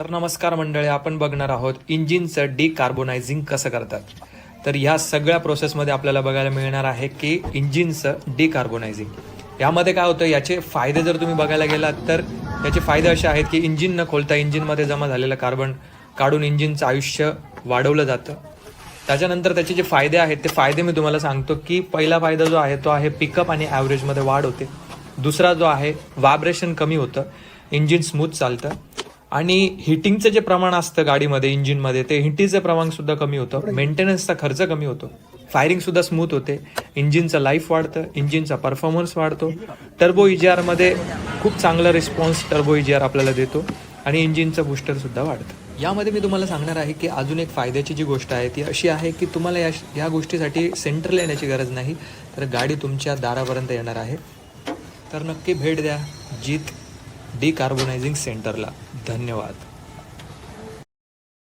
तर नमस्कार मंडळी आपण बघणार आहोत इंजिनचं डिकार्बोनायझिंग कसं करतात. तर ह्या सगळ्या प्रोसेसमध्ये आपल्याला बघायला मिळणार आहे की इंजिनचं डिकार्बोनायझिंग यामध्ये काय होतं याचे फायदे जर तुम्ही बघायला गेलात तर याचे फायदे असे आहेत की इंजिन न खोलता इंजिनमध्ये जमा झालेलं कार्बन काढून इंजिनचं आयुष्य वाढवलं जातं. त्याच्यानंतर त्याचे जे फायदे आहेत ते फायदे मी तुम्हाला सांगतो की पहिला फायदा जो आहे तो आहे पिकअप आणि ॲव्हरेजमध्ये वाढ होते. दुसरा जो आहे व्हायब्रेशन कमी होतं. इंजिन स्मूथ चालतं. आणि हिटिंगचं जे प्रमाण असतं गाडीमध्ये इंजिनमध्ये ते हिटिंगचं प्रमाण सुद्धा कमी होतं. मेंटेनन्सचा खर्च कमी होतो. फायरिंग सुद्धा स्मूथ होते. इंजिनचं लाईफ वाढतं. इंजिनचा परफॉर्मन्स वाढतो. टर्बो मध्ये खूप चांगला रिस्पॉन्स टर्बो आर आपल्याला देतो. आणि इंजिनचं बूस्टर सुद्धा वाढतं. यामध्ये मी तुम्हाला सांगणार आहे की अजून एक फायद्याची जी गोष्ट आहे ती अशी आहे की तुम्हाला या या गोष्टीसाठी सेंटरला येण्याची गरज नाही. तर गाडी तुमच्या दारापर्यंत येणार आहे. तर नक्की भेट द्या. जीत डिकार्बोनायझिंग सेंटरला धन्यवाद.